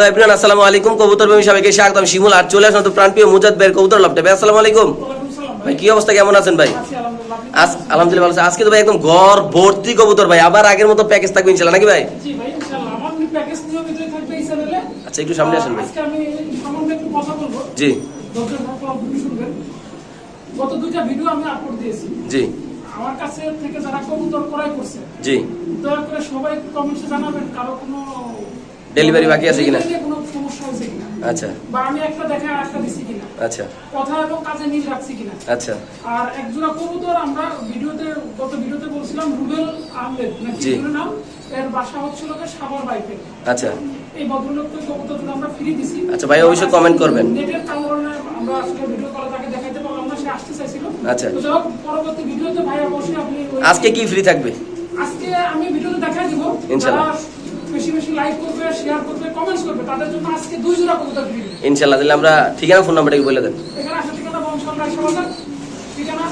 Hello everyone আসসালামু আলাইকুম। কবুতর প্রেমী সবাইকে স্বাগতম। শিমুল আর চলে আসলাম তো প্রাণপ্রিয় মুজাদ ভাইয়ের কবুতর লপটে ভাই আসসালামু আলাইকুম। ভাই কি অবস্থা? কেমন আছেন ভাই? আজ আলহামদুলিল্লাহ ভালো আছি। আজকে তো ভাই একদম ঘর ভর্তি কবুতর ভাই। আবার আগের মতো প্যাকেজ থাকবে ইনশাল্লাহ নাকি ভাই? জি ভাই ইনশাআল্লাহ আমার প্যাকেজ নিয়মিতই থাকবে এই চ্যানেলে আচ্ছা একটু সামনে আসেন ভাই। আজকে আমি সামান্য একটু কথা বলব। জি। গত দুইটা ভিডিও আমি আপলোড দিয়েছি। জি। আমার কাছে থেকে যারা কবুতর ক্রয় করছে জি। দয়া করে সবাই কমেন্টসে জানাবেন কারও কোনো Delivery বাকি আছে কিনা? আচ্ছা। বা আমি একটা দেখে আর একটা দিছি কিনা? আচ্ছা। কথা এবং কাজে মিল রাখছি কিনা? আচ্ছা। আর একজোড়া কবুতর আমরা ভিডিওতে গত ভিডিওতে বলছিলাম রুবেল আহমেদ নাকি নাম? এর বাসা হচ্ছিল বাইপে আচ্ছা। এই ভদ্রলোককে কবুতরগুলো আমরা ফ্রি দিছি। আচ্ছা, ভাই অবশ্যই comment করবেন। নেটের কারণে আমরা আসলে ভিডিও কলে তাকে দেখাইতে পারলাম না সে আসতে চাইছিল। আচ্ছা। তো যাই পরবর্তী ভিডিওতে ভাই অবশ্যই আপনি আজকে কি ফ্রি থাকবে? আজকে আমি ভিডিওতে দেখাই দিব। ইনশাআল্লাহ। বেশি বেশি লাইক করবে শেয়ার করবে কমেন্টস করবে তাদের জন্য আজকে দুই জোড়া কবুতর ফ্রি ইনশাল্লাহ তাহলে আমরা ঠিকানা ফোন নাম্বারটা বলে দেন। এখানে ঠিকানা বংশাল রাইসা বাজার ঠিকানা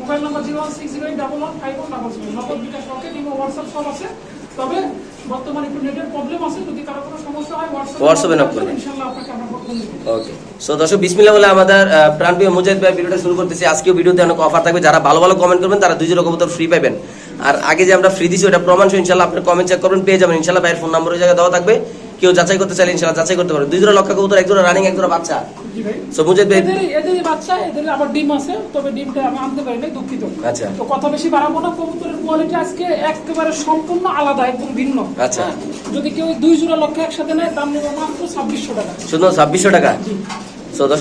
mobile number zero one six zero eight double one five one double Nagad bKash Rocket WhatsApp সব আছে। তবে বর্তমানে একটু নেটের প্রবলেম আছে যদি কারও কোনো সমস্যা হয় হোয়াটসঅ্যাপে knock করবেন। ইনশাআল্লাহ আপনাকে আমরা ওকে সো দর্শক বিসমিল্লাহ বলে আমাদের প্রাণপ্রিয় মুজাহিদ ভাই ভিডিওটা শুরু করতেছি। আজকেও ভিডিওতে অনেক অফার থাকবে। যারা ভালো ভালো কমেন্ট করবেন তারা দুই জোড়া কবুতর ফ্রি পাবেন আর আগে যে আমরা ফ্রি দিছি ওটা প্রমাণ সহ ইনশাল্লাহ আপনি কমেন্ট চেক করবেন পেয়ে যাবেন। ইনশাল্লাহ ভাইয়ের ফোন নাম্বার ওই জায়গায় দেওয়া থাকবে। কেউ যাচাই করতে চাইলে ইনশাল্লাহ যাচাই করতে পারবে দুই জোড়া লক্ষ্য কবুতর এক জোড়া রানিং এক জোড়া বাচ্চা। সো মুজাহিদ ভাই এদেরই এদেরই বাচ্চা এদের আবার ডিম আছে তবে ডিমটা আমি আনতে পারি নাই দুঃখিত। আচ্ছা। তো কথা বেশি বাড়াবো না কবুতরের কোয়ালিটি আজকে একেবারে সম্পূর্ণ আলাদা একদম ভিন্ন। আচ্ছা। হ্যাঁ, যদি কেউ দুই জোড়া লক্ষ্য একসাথে নেয় দাম নেবে মাত্র ছাব্বিশশো টাকা। শুধু ছাব্বিশশো টাকা? একটা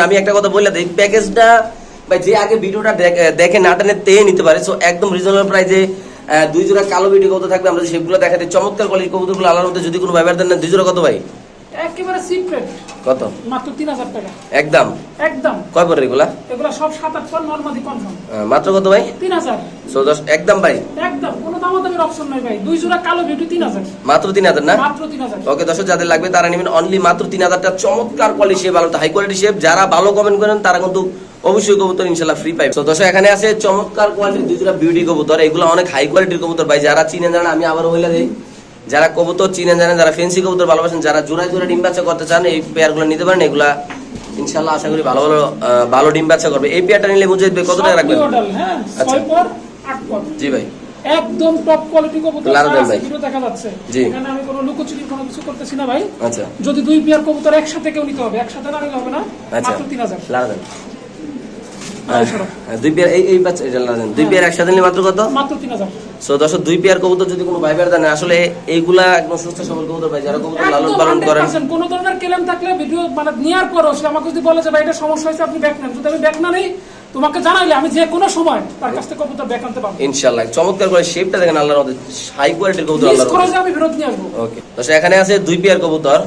আমি একটা কথা যে আগে দেখ- না তে নিতে পারে। দুই জোড়া কালো ভিডিও কত থাকবে, আমরা সেগুলো দেখাতে চমৎকার কোয়ালিটি কবুতরগুলো মধ্যে যদি কোনো ভাইবার দেন না দুই জোড়া কত ভাই? একেবারে কত? মাত্র তিন হাজার টাকা। একদম? একদম। কয় পরে এগুলা? এগুলো সব সাত আট পর নর্মালি কনফার্ম মাত্র কত ভাই? সো একদম ভাই? একদম। কোনো দামাদামির অপশন নাই ভাই। দুই জোড়া কালো বিউটি তিন হাজার। মাত্র তিন হাজার না? মাত্র তিন হাজার। ওকে দর্শক যাদের লাগবে তারা নেবেন অনলি মাত্র তিন হাজারটা। চমৎকার কোয়ালিটি শেপ ভালো হাই কোয়ালিটি শেপ যারা ভালো কমেন্ট করেন তারা কিন্তু অবশ্যই কবুতর ইনশাল্লাহ ফ্রি পাইবে। তো দর্শক এখানে আছে চমৎকার কোয়ালিটির দুইটা বিউটি কবুতর। এগুলো অনেক হাই কোয়ালিটির কবুতর ভাই। যারা চিনেন জানেন আমি আবার বলে দিই। যারা কবুতর চিনেন জানেন যারা ফেন্সি কবুতর ভালোবাসেন যারা জোড়ায় জোড়া ডিম বাচ্চা করতে চান এই পেয়ারগুলো নিতে পারেন। এগুলা ইনশাল্লাহ আশা করি ভালো ভালো ভালো ডিম বাচ্চা করবে। এই পেয়ারটা নিলে মুজাহিদ ভাই কত টাকা রাখবেন? হ্যাঁ? আচ্ছা। জি ভাই। একদম টপ কোয়ালিটি কবুতর আছে, ভিডিও দেখা যাচ্ছে। জি। এখানে আমি কোনো লুকোচুরি কোনো কিছু করতেছি না ভাই। আচ্ছা। যদি দুই পেয়ার কবুতর একসাথে কেউ নিতে হবে একসাথে না নিলে হবে না আচ্ছা। মাত্র তিন হাজার। দেন আড়াইশো টাকা। হ্যাঁ, দুই পেয়ার এই এই বাচ্চা এটা দেন দুই পেয়ার একসাথে নিলে মাত্র কত? মাত্র তিন হাজার। সো দর্শক দুই পেয়ার কবুতর যদি কোনো ভাই দেন আসলে এইগুলা একদম সুস্থ সবল কবুতর ভাই যারা কবুতর লালন পালন করেন। কোনো ধরনের কেলেম থাকলে ভিডিও মানে নেওয়ার পরও সে আমাকে যদি বলে যে ভাই এটা সমস্যা হয়েছে আপনি ব্যাক নেন। যদি আমি ব্যাক না নেই তোমাকে জানাইলে আমি যে কোনো সময় তার কাছ থেকে কবুতর ব্যাক আনতে পারব। ইনশাআল্লাহ চমৎকার করে শেপটা দেখেন আল্লাহর হাই কোয়ালিটির কবুতর আল্লাহর করে আমি ফেরত নিয়ে আসব। ওকে দর্শক এখানে আছে দুই পেয়ার কবুতর।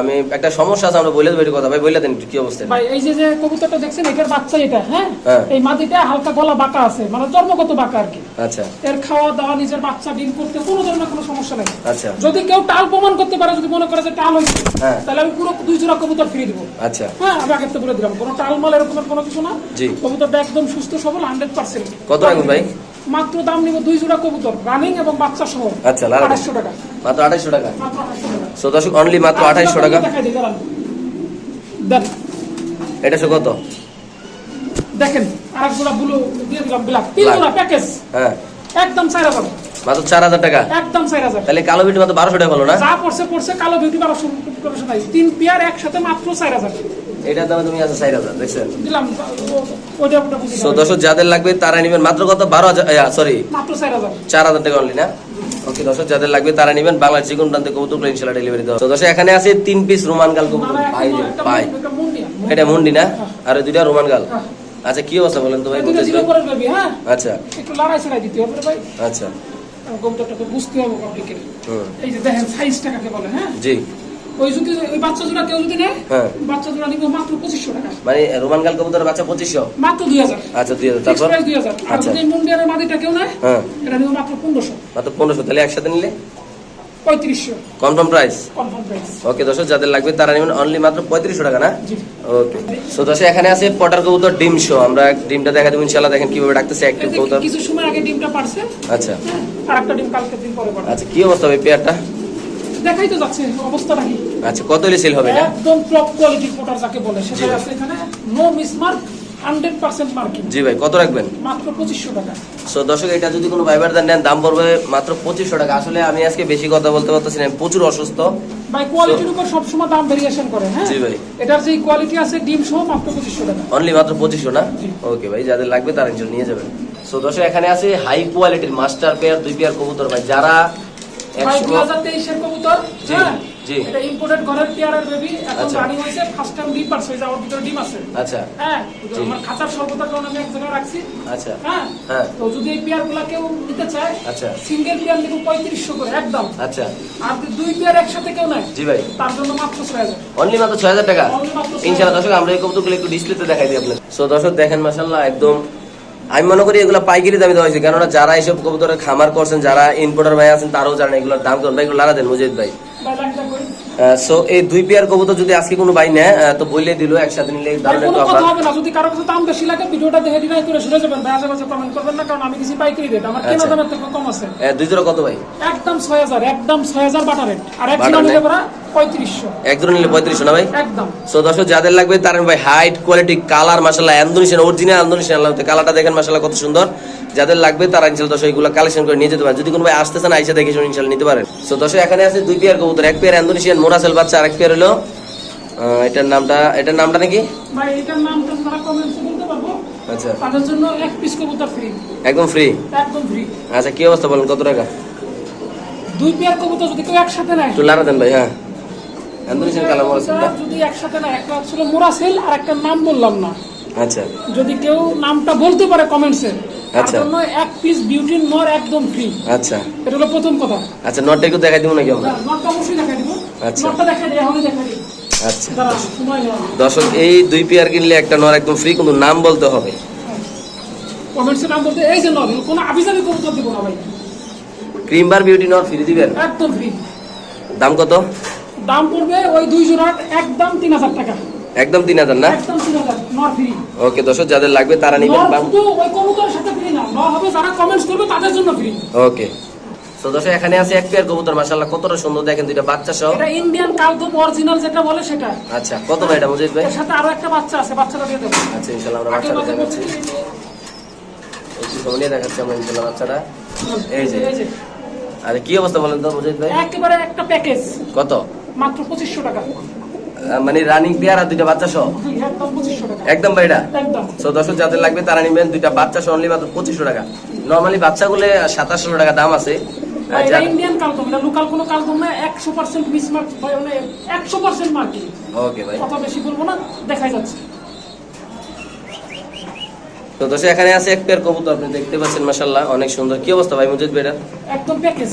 আমি একটা সমস্যা আছে আমরা বলে দেবো কথা। ভাই বলে দেন কি অবস্থা? ভাই এই যে যে কবুতরটা দেখছেন এটার বাচ্চা এটা হ্যাঁ? হ্যাঁ। এই মাদিটা হালকা গলা বাঁকা আছে মানে জন্মগত বাঁকা আর কি। আচ্ছা। এর খাওয়া দাওয়া নিজের বাচ্চা ডিম করতে কোনো ধরনের কোনো সমস্যা নেই। আচ্ছা। যদি কেউ টাল প্রমাণ করতে পারে যদি মনে করে যে টাল হয়েছে হ্যাঁ। তাহলে আমি পুরো দুই জোড়া কবুতর ফিরে দিব। আচ্ছা। হ্যাঁ আমি আগে তো বলে দিলাম কোনো টাল মাল এরকম কোনো কিছু না। জি। কবুতরটা একদম সুস্থ সবল হান্ড্রেড পার্সেন্ট কত রাখবেন ভাই? মাত্র দাম নিব দুই জোড়া কবুতর রানিং এবং বাচ্চা সহ। আচ্ছা। আড়াইশো টাকা। মাত্র আঠাইশশো টাকা। মাত্র আড়াইশো টাকা। সো দর্শক অনলি মাত্র আঠাইশশো টাকা। দেন। এটা সে কত? দেখেন আরেক জোড়া বুলো দিয়ে দিলাম ব্ল্যাক তিন জোড়া প্যাকেজ হ্যাঁ। একদম চার হাজার। মাত্র চার হাজার টাকা। একদম চার হাজার। তাহলে কালো বিটি মাত্র বারোশো টাকা হলো না? যা পড়ছে পড়ছে কালো বিউটি বারোশো তিন পেয়ার একসাথে মাত্র চার হাজার। এটার দামে তুমি আছে চার হাজার দেখছেন? দর্শক যাদের লাগবে তারা নেবেন। মাত্র কত? বারো হাজার সরি মাত্র চার হাজার টাকা অনলি না? ওকে দর্শক যাদের লাগবে তারা নেবেন। বাংলার যে কোনো প্রান্তে কবুতর ইনশাল্লাহ ডেলিভারি দেওয়া দর্শক এখানে আছে তিন পিস রোমান গাল না, কবুতর। না, ভাই ভাই। এটা মুন্ডি না? হ্যাঁ। আর ওই দুইটা রোমান গাল। আচ্ছা কি অবস্থা বলেন তো ভাই হ্যাঁ? আচ্ছা। একটু লড়াই ছড়াই দিতে হবে ভাই। আচ্ছা। কবুতরটাকে বুঝতে হবে হুম। এই যে দেখেন সাইজটা কাকে বলে হ্যাঁ? জি। ওই যদি ওই বাচ্চা জোড়া কেউ যদি নেয় হ্যাঁ। বাচ্চা জোড়া নিব মাত্র পঁচিশশো টাকা। মানে রোমান গাল কবুতরের বাচ্চা মাত্র আচ্ছা তারপর? আর আচ্ছা। যদি মুন্ডিয়ারের মাদিটা কেউ নেয় হ্যাঁ। এটা নিব মাত্র পনেরোশো। মাত্র পনেরোশো। তাহলে একসাথে নিলে? Confirm price confirm price okay দর্শক যাদের লাগবে তারা নেবেন অনলি মাত্র পঁয়ত্রিশশো টাকা না? ওকে সো দর্শক এখানে আছে পটার কবুতর ডিম শো আমরা ডিমটা দেখা দেবো ইনশাল্লাহ দেখেন কীভাবে ডাকতেছে অ্যাক্টিভ এই কবুতর। কিছু সময় আগে ডিমটা পারছে। আচ্ছা। হ্যাঁ, আর একটা ডিম কালকে দিন পরে আচ্ছা কি অবস্থা হবে পেয়ারটা? দেখাই তো যাচ্ছে অবস্থাটা কি আচ্ছা কত হলে সেল হবে এটা? একদম টপ কোয়ালিটির পোটার যাকে বলে সেটা আছে এখানে no mismark hundred percent marking জি ভাই কত রাখবেন? মাত্র পঁচিশশো টাকা। সো দর্শক এটা যদি কোনো ভাইবার দেন নেন দাম পড়বে মাত্র পঁচিশশো টাকা। আসলে আমি আজকে বেশি কথা বলতে পারতেছি না প্রচুর অসুস্থ। ভাই কোয়ালিটির উপর সবসময় দাম ভেরিয়েশন করে হ্যাঁ? জি ভাই। এটার যে কোয়ালিটি আছে ডিম সহ মাত্র পঁচিশশো টাকা। অনলি মাত্র পঁচিশশো না? ওকে ভাই যাদের লাগবে তারা ইনশাল নিয়ে যাবেন। সো দর্শক এখানে আছে হাই কোয়ালিটির মাস্টার পেয়ার দুই পেয়ার কবুতর ভাই। যারা ভাই একশো দুই হাজার তেইশের কবুতর হ্যাঁ? জি। এটা ইম্পোর্টেড ঘরের পেয়ারের বেবি এখন আচ্ছা। রানিং হয়েছে ফার্স্ট টাইম ডিম পারছে যাওয়ার ভিতরে ডিম আছে। আচ্ছা। হ্যাঁ? আমার খাঁচার স্বল্পতার কারণে আমি এক জায়গায় রাখছি। আচ্ছা। হ্যাঁ? হ্যাঁ। তো যদি এই পেয়ার কেউ নিতে চায় আচ্ছা। সিঙ্গেল পেয়ার নিব পঁয়ত্রিশশো করে একদম। আচ্ছা। আর দুই পেয়ার একসাথে কেউ নেয় জি ভাই। তার জন্য মাত্র ছয় হাজার। অনলি মাত্র টাকা? Only মাত্র 6,000 দর্শক আমরা এই কবুতরগুলো একটু ডিসপ্লেতে দেখাই দিই আপনার সো দর্শক দেখেন মাসাল্লাহ একদম আমি মনে করি এগুলো পাইকারি দামে দেওয়া হয়েছে। কেননা যারা এইসব কবুতরের খামার করছেন, যারা ইম্পোর্টার ভাই আছেন, তারাও জানেন এগুলোর দাম কেমন। ভাই, এগুলো লাগাতেন মুজিদ ভাই। সো এই দুই পেয়ার কবুতর যদি আজকে কোনো ভাই নেয় তো বললে দিল একসাথে নিলে দারুণ একটা অফার হবে না। যদি কারও কাছে দাম বেশি লাগে ভিডিওটা দেখে দিন করে যাবেন ভাই আশেপাশে কমেন্ট করবেন না কারণ আমি কিছু পাইকারি রেট আমার কেনা আচ্ছা। দামের থেকে কম আছে। দুই জোড়া কত ভাই? একদম ছয় হাজার একদম ছয় হাজার বাটা রেট আর এক জোড়া নিলে rate? পরা পঁয়ত্রিশশো। এক জোড়া নিলে পঁয়ত্রিশশো না ভাই? একদম। সো দর্শক যাদের লাগবে তার ভাই হাইট কোয়ালিটি কালার মাসাল্লাহ ইন্দোনেশিয়ান অরিজিনাল ইন্দোনেশিয়ান লাগবে কালারটা দেখেন মাসাল্লাহ কত সুন্দর। যাদের লাগবে তারা ইনশাল দর্শক এগুলো কালেকশন করে নিয়ে যেতে পারে যদি কোনো ভাই আসতে চান আইসা দেখে শুনে ইনশাল নিতে পারেন। সো দর্শক এখানে আছে দুই পেয়ার কবুতর এক পেয়ার ইন্দোনেশিয়ান মোরাসেল বাচ্চা আরেক পেয়ার হলো। এটার নামটা এটার নামটা নাকি? ভাই এটার নামটা যারা কমেন্টসে বলতে পারব। আচ্ছা। তাদের জন্য এক পিস কবুতর ফ্রি একদম ফ্রি একদম ফ্রি আচ্ছা কি অবস্থা বলেন কত টাকা? দুই পেয়ার কবুতর যদি কেউ একসাথে নেয়। একটু লারা দেন ভাই হ্যাঁ। কালার কবুতর যদি একসাথে একটা ছিল মোরাসেল আর একটা নাম বললাম না। আচ্ছা। যদি কেউ নামটা বলতে পারে কমেন্টসে আচ্ছা। জন্য এক পিস নর একদম ফ্রি আচ্ছা। এটা হলো প্রথম কথা। আচ্ছা নটটা একটু দেখাই দিব নাকি আমরা? নটটা অবশ্যই দেখা দিব। আচ্ছা। নটটা দিই দিই আচ্ছা। দর্শক এই দুই পেয়ার কিনলে একটা নর একদম ফ্রি কিন্তু নাম বলতে হবে। কমেন্টসে নাম বলতে এই যে নর কোনো আবিজাবি কবুতর দিব না ভাই। ক্রিম বার বিউটি নর ফ্রি দিবেন? একদম ফ্রি দাম কত? দাম পড়বে ওই দুই জোড়ার একদম তিন হাজার টাকা। একদম তিন হাজার না? ওকে দর্শক যাদের লাগবে তারা নিবেন ওকে। তো দর্শক এখানে আছে এক পেয়ার কবুতর মাশাআল্লাহ কতটা সুন্দর। দেখেন দুইটা বাচ্চা সহ। এটা ইন্ডিয়ান কালদম অরিজিনাল যেটা বলে সেটা। আচ্ছা কত ভাই এটা মুজিদ ভাই? এর সাথে আরও একটা বাচ্চা আছে বাচ্চাটা দিয়ে দেবো। আচ্ছা ইনশাআল্লাহ আমরা বাচ্চাটা দেখাচ্ছি। একটু সামনে দেখাচ্ছি আমরা ইনশাআল্লাহ বাচ্চাটা। এই যে। আরে কি অবস্থা বলেন তো মুজিদ ভাই? একেবারে একটা প্যাকেজ কত? মাত্র পঁচিশশো টাকা। আহ, মানে রানিং পেয়ার আর দুইটা বাচ্চা সহ? একদম পঁচিশশো টাকা। একদম ভাই এটা? একদম। সো দর্শক যাদের লাগবে তারা নিবেন দুইটা বাচ্চা সহ অনলি মাত্র পঁচিশশো টাকা। নর্মালি বাচ্চাগুলো সাতাশশো টাকা দাম আছে। ইন্ডিয়ান কালদম এটা লোকাল কোনো কালদম না একশো পার্সেন্ট মিস মানে একশো পার্সেন্ট মার্কিং ওকে ভাই। কথা বেশি বলব না দেখাই যাচ্ছে। তো দর্শক এখানে আছে এক পেয়ার কবুতর আপনি দেখতে পাচ্ছেন মাশাল্লাহ অনেক সুন্দর। কি অবস্থা ভাই মুজিদ ভাইটা একদম প্যাকেজ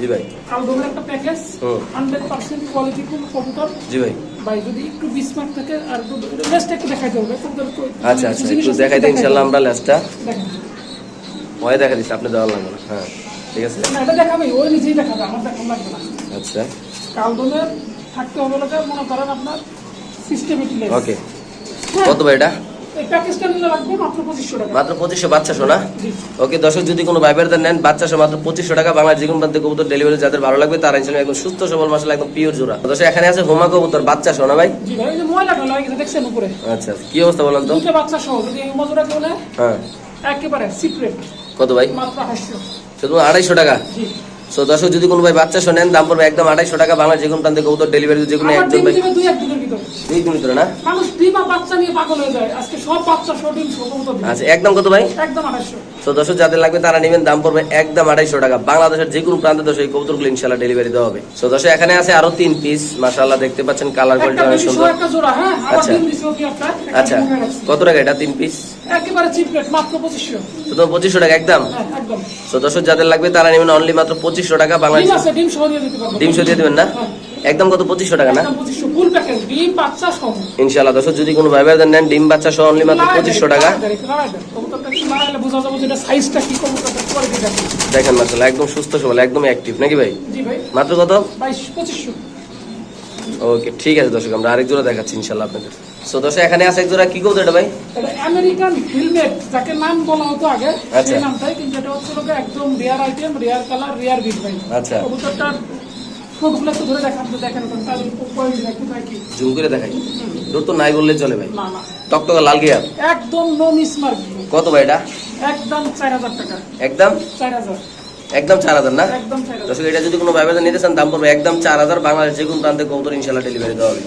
জি ভাই। কালদমের একটা package hmm. Hundred percent quality কবুতর। জি ভাই। ভাই যদি একটু বিশ থাকে আর লেসটা একটু দেখাইতে হবে আচ্ছা আচ্ছা একটু দেখাই দিই দেখাইতে আমরা লেসটা দেখেন। দেখা দিচ্ছি আপনি দেওয়ার লাগবে না। হ্যাঁ ঠিক আছে। না এটা দেখাবে ওই নিজেই দেখাবে আমার দেখান লাগবে না। আচ্ছা। থাকতে হবে লোকে মনে করেন আপনার সিস্টেমেটিক ওকে কত ভাই এটা? মাত্র পঁচিশশো বাচ্চা শোনা? ওকে দর্শক যদি কোনো ভাইবারদের নেন বাচ্চা মাত্র পঁচিশশো টাকা। বাংলার যে কোনো প্রান্তে কবুতর ডেলিভারি যাদের ভালো লাগবে তারা ইনশাল্লাহ একদম সুস্থ সবল মাসাল একদম পিওর জোড়া। দর্শক এখানে আছে হোমা কবুতর বাচ্চা শোনা ভাই। আচ্ছা কি অবস্থা বলেন তো? বাচ্চা সহ যদি হ্যাঁ। একেবারে সিক্রেট কত ভাই? মাত্র শুধু আড়াইশো টাকা? সো দর্শক যদি কোনো ভাই বাচ্চা শোনেন দাম পড়বে একদম আড়াইশো টাকা বাংলার যে কোনো প্রান্তে কবুতর ডেলিভারি যে কোনো একজন ভাই দুই দিন ভিতরে। না? মানুষ ডিম আর বাচ্চা নিয়ে পাগল হয়ে যায়। আজকে সব বাচ্চা সব আচ্ছা একদম কত ভাই? একদম আঠাশশো তো দর্শক যাদের লাগবে তারা নেবেন দাম পড়বে একদম আড়াইশো টাকা। বাংলাদেশের যে কোনো প্রান্তে দর্শক এই কবুতরগুলো ইনশাল্লাহ ডেলিভারি দেওয়া হবে। তো দর্শক এখানে আছে আরও তিন পিস মাশাআল্লাহ দেখতে পাচ্ছেন কালার কোয়ালিটি অনেক সুন্দর। একটা জোড়া হ্যাঁ? আচ্ছা। আচ্ছা হয়ে। কত টাকা এটা তিন পিস একেবারে চিপ রেট মাত্র পঁচিশশো। শুধু পঁচিশশো টাকা একদম? হ্যাঁ একদম। তো দর্শক যাদের লাগবে তারা নেবেন অনলি মাত্র পঁচিশশো টাকা বাংলাদেশ ডিম সহ দিয়ে দেবেন না? হ্যাঁ। একদম কত পঁচিশশো টাকা না? ইনশাল্লাহ দর্শক যদি কোনো ভাইবার দেন নেন ডিম বাচ্চা সহ অনলি মাত্র পঁচিশশো টাকা। দেখেন মার্শাল একদম সুস্থ সবল একদম অ্যাক্টিভ নাকি ভাই? মাত্র কত? পঁচিশশো। ওকে ঠিক আছে দর্শক আমরা আরেক জোড়া দেখাচ্ছি ইনশাল্লাহ আপনাদের। সো দর্শক এখানে আছে এক জোড়া কি কবুতর এটা ভাই? আমেরিকান হেলমেট যাকে নাম বলা হতো আগে আচ্ছা। সেই নামটাই কিন্তু এটা হচ্ছে লোকে একদম rare item rare colour rare bit ভাই। আচ্ছা। কবুতরটার একটু ধরে দেখান তো দেখেন জুম করে দেখাই। দূর তো নাই বললে চলে ভাই। না না। টকটকা লাল গিয়ার একদম নো মিসমার্ক কত ভাই এটা? একদম চার হাজার টাকা। একদম? চার হাজার। একদম চার হাজার না? দর্শক এটা যদি কোনো ভাইবাজার নিতে চান দাম পড়বে একদম চার হাজার। বাংলাদেশ যে কোনো প্রান্তে কবুতর ইনশাল্লাহ ডেলিভারি দেওয়া হবে।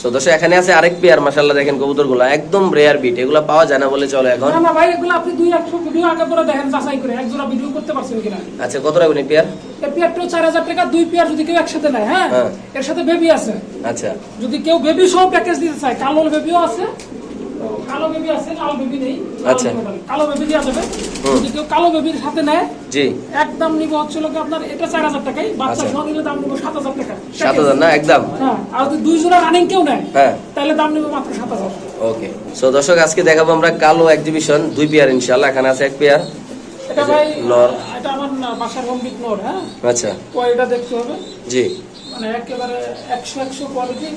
সো দর্শক এখানে আছে আরেক পেয়ার মাসাল্লাহ দেখেন কবুতরগুলা একদম রেয়ার বিট এগুলো পাওয়া যায় না বলে চলে এখন। না ভাই এগুলো আপনি দুই একশো ভিডিও আগে পরে দেখেন যাচাই করে। এক জোড়া ভিডিও করতে পারছেন কিনা? আচ্ছা কত রাখবেন এই পেয়ার এই পেয়ারটাও চার হাজার টাকা দুই পেয়ার যদি কেউ একসাথে নেয় হ্যাঁ? হ্যাঁ। এর সাথে বেবি আছে। আচ্ছা। যদি কেউ বেবি সহ প্যাকেজ দিতে চায় কালো বেবিও আছে কালো বেবি আছে লাল বেবি নেই। আচ্ছা। কালো বেবি দেওয়া যাবে। যদি কেউ কালো বেবির সাথে নেয় জি। একদম নিব হচ্ছে লোকে আপনার এটা চার হাজার টাকাই বাচ্চা আচ্ছা। সহ নিলে দাম নিব সাত হাজার টাকা। সাত হাজার না একদম। হ্যাঁ আর যদি দুই জোড়া রানিং কেউ নেয় হ্যাঁ। তাহলে দাম নিব মাত্র সাত হাজার। ওকে সো দর্শক আজকে দেখাবো আমরা কালো এক্সিবিশন দুই পেয়ার ইনশাল্লাহ এখানে আছে এক পেয়ার এটা ভাই নর। এটা আমার বাসার নোর হ্যাঁ। আচ্ছা। কোয়ালিটা দেখতে হবে। জি। মানে একেবারে একশো একশো কোয়ালিটি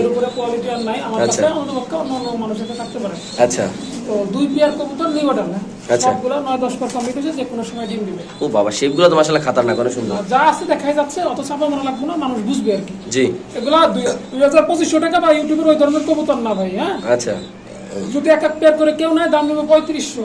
এর উপরে কোয়ালিটি আর নাই। আমার আচ্ছা। কাছে অন্য পক্ষে অন্য অন্য মানুষের কাছে থাকতে পারে। আচ্ছা। তো দুই পেয়ার কবুতর নিউ অর্ডার না। আচ্ছা। সবগুলো নয় দশ পর কমপ্লিট হয়েছে যে কোনো সময় ডিম দিবে। ও বাবা শেপগুলো তো মাসাল্লাহ খাতারনাক অনেক সুন্দর। যা আছে দেখাই যাচ্ছে অত চাপা মনে লাগবে না মানুষ বুঝবে আর কি। জি। এগুলা দুই হাজার পঁচিশশো টাকা বা ইউটিউবের ওই ধরনের কবুতর না ভাই হ্যাঁ? আচ্ছা। যদি এক এক পেয়ার করে কেউ নেয় দাম নেবে পঁয়ত্রিশশো।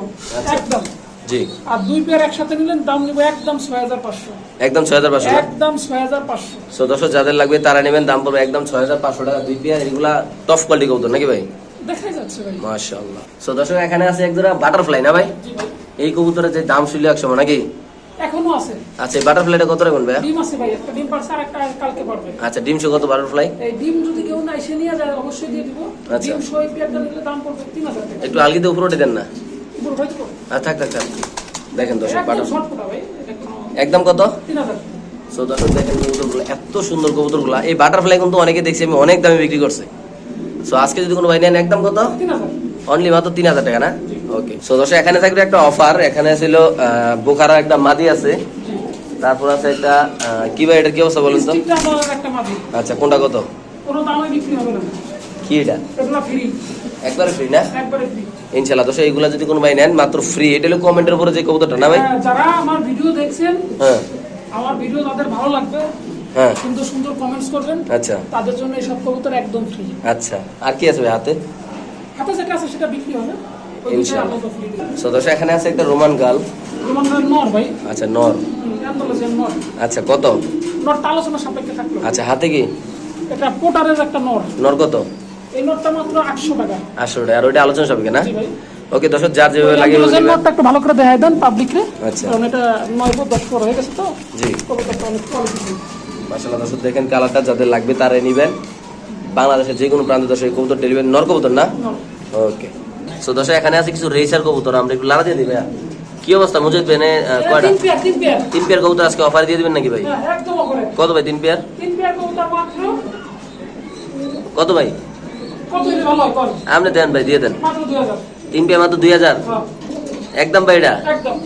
একদম। জি। আর দুই পেয়ার একসাথে নিলেন দাম নেবে একদম ছয় হাজার পাঁচশো। একদম ছয় হাজার পাঁচশো? একদম ছয় হাজার পাঁচশো। সো দর্শক যাদের লাগবে তারা নেবেন দাম পড়বে একদম ছয় হাজার পাঁচশো টাকা। দুই পেয়ার এগুলা টপ কোয়ালিটি কবুতর নাকি ভাই? দেখাই যাচ্ছে ভাই। মাশাআল্লাহ। সো দর্শক এখানে আছে এক জোড়া বাটারফ্লাই না ভাই? এই কবুতরের যে দাম ছিল একসময় নাকি? এখনও আছে। আচ্ছা এই বাটারফ্লাইটা কত রাখবেন ভাই ডিম আছে ভাই একটা ডিম পারছে আর একটা কালকে পারবে আচ্ছা ডিম কত বাটারফ্লাই এই ডিম যদি কেউ না এসে নিয়ে যায় অবশ্যই দিয়ে দিব। আচ্ছা। ডিম সই পেয়ারটা নিলে দাম পড়বে তিন হাজার টাকা। একটু আলগিতে উপরে দেন না। আর থাক থাক থাক। দেখেন দর্শক একদম বাটার কত সো দর্শক দেখেন কবুতরগুলো এত সুন্দর কবুতরগুলো। এই বাটারফ্লাই কিন্তু অনেকে দেখছি আমি অনেক দামে বিক্রি করছে। সো আজকে যদি কোনো ভাই নেন একদম কত? অনলি মাত্র তিন হাজার টাকা না? ওকে সো দর্শক এখানে থাকবে একটা অফার এখানে ছিল একটা মাদি আছে। তারপর আছে একটা কি ভাই এটা কি অবস্থা বলুন তো? আচ্ছা কোনটা কত? কোনো দামে বিক্রি হবে না। কি এটা? ফ্রি একবারে ফ্রি না? ইনশাল্লাহ দর্শক এইগুলা যদি কোনো ভাই নেন মাত্র ফ্রি এটা হলো কমেন্টের উপরে যে কবুতরটা না ভাই? যারা আমার ভিডিও দেখছেন হ্যাঁ। আমার ভিডিও তাদের ভালো লাগবে। হ্যাঁ। সুন্দর সুন্দর কমেন্টস করবেন। আচ্ছা। তাদের জন্য এই সব কবুতর একদম ফ্রি আচ্ছা আর কি আছে ভাই হাতে? হাতে যেটা আছে সেটা বিক্রি হবে। ইনশাআল্লাহ। সো দর্শক এখানে আছে একটা রোমান গাল নর ভাই। আচ্ছা নর। নর। আচ্ছা কত? নরটা আলোচনা সাপেক্ষে থাকল। আচ্ছা হাতে কি? এটা পোটারের একটা নর। নর কত? এই নরটা মাত্র আটশো টাকা। আটশো টাকা। আর ওইটা আলোচনা না? ওকে দর্শক যার যেভাবে লাগে অ্যান্ডালোজিয়ান নরটা একটু ভালো করে দেখাই দেন পাবলিকে আচ্ছা। কারণ এটা নয় ফুট দশ হয়ে গেছে তো। জি। কবুতরটা অনেক কোয়ালিটি মাসাল্লাহ দর্শক দেখেন কালারটা যাদের লাগবে তারাই নিবেন। বাংলাদেশের যে কোনো প্রান্তে দর্শক কবুতর ডেলিভারি নর কবুতর না? ওকে। সো দর্শক এখানে আছে কিছু রেসার কবুতর। আমরা একটু লাড়া দিয়ে দিবে কি অবস্থা মুজিদ বেনে কয়টা? তিন পেয়ার কবুতর আজকে অফার দিয়ে দিবেন নাকি ভাই? হ্যাঁ কত ভাই তিন পেয়ার কত ভাই? আপনি দেন ভাই দিয়ে দেন। তিন পেয়ার মাত্র দুই হাজার? হ্যাঁ, একদম ভাই এটা?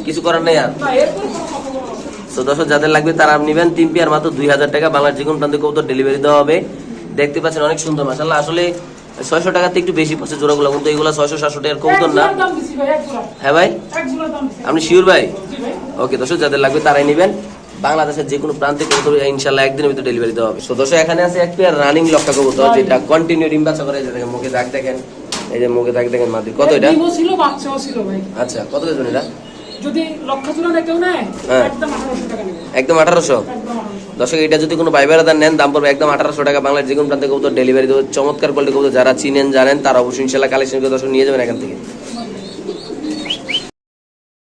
কিছু করার নেই আর। তো দর্শক যাদের লাগবে তারা নেবেন তিন পেয়ার মাত্র দুই হাজার টাকা। বাংলার যে কোনো প্রান্তে কবুতর ডেলিভারি দেওয়া হবে। দেখতে পাচ্ছেন অনেক সুন্দর মাসাল্লাহ আসলে ছয়শো টাকাতে একটু বেশি পড়ছে জোড়াগুলো কিন্তু এগুলো ছয়শো সাতশো টাকার কবুতর না। হ্যাঁ ভাই। আপনি শিওর ভাই? ভাই। ওকে দর্শক যাদের লাগবে তারাই নেবেন। বাংলাদেশের যে কোনো প্রান্তে কবুতর ইনশাল্লাহ একদিনের ভিতরে ডেলিভারি দেওয়া হবে। তো দর্শক এখানে আছে এক পেয়ার রানিং লক্ষা কবুতর যেটা কন্টিনিউ ডিম বাচ্চা করে যে দেখেন মুখে দাগ দেখেন এই যে মুখে দাগ দেখেন মাদি। কত এটা? ডিমও ছিল, বাচ্চাও ছিল ভাই। আচ্ছা কত দেবেন এটা? যদি লক্ষ জোড়া নেয় কেউ নেয়, হ্যাঁ। একদম 1800 টাকা নেবে। একদম আঠারোশো? একদম 1800 দর্শক এটা যদি কোনো ভাই বেড়াদার নেন দাম পড়বে একদম আঠারোশো টাকা। বাংলার যে কোনো প্রান্তে কবুতর ডেলিভারি দেবো চমৎকার কোয়ালিটি কবুতর যারা চিনেন জানেন তারা অবশ্যই ইনশাল্লাহ কালেকশন করে দর্শক নিয়ে যাবেন এখান থেকে।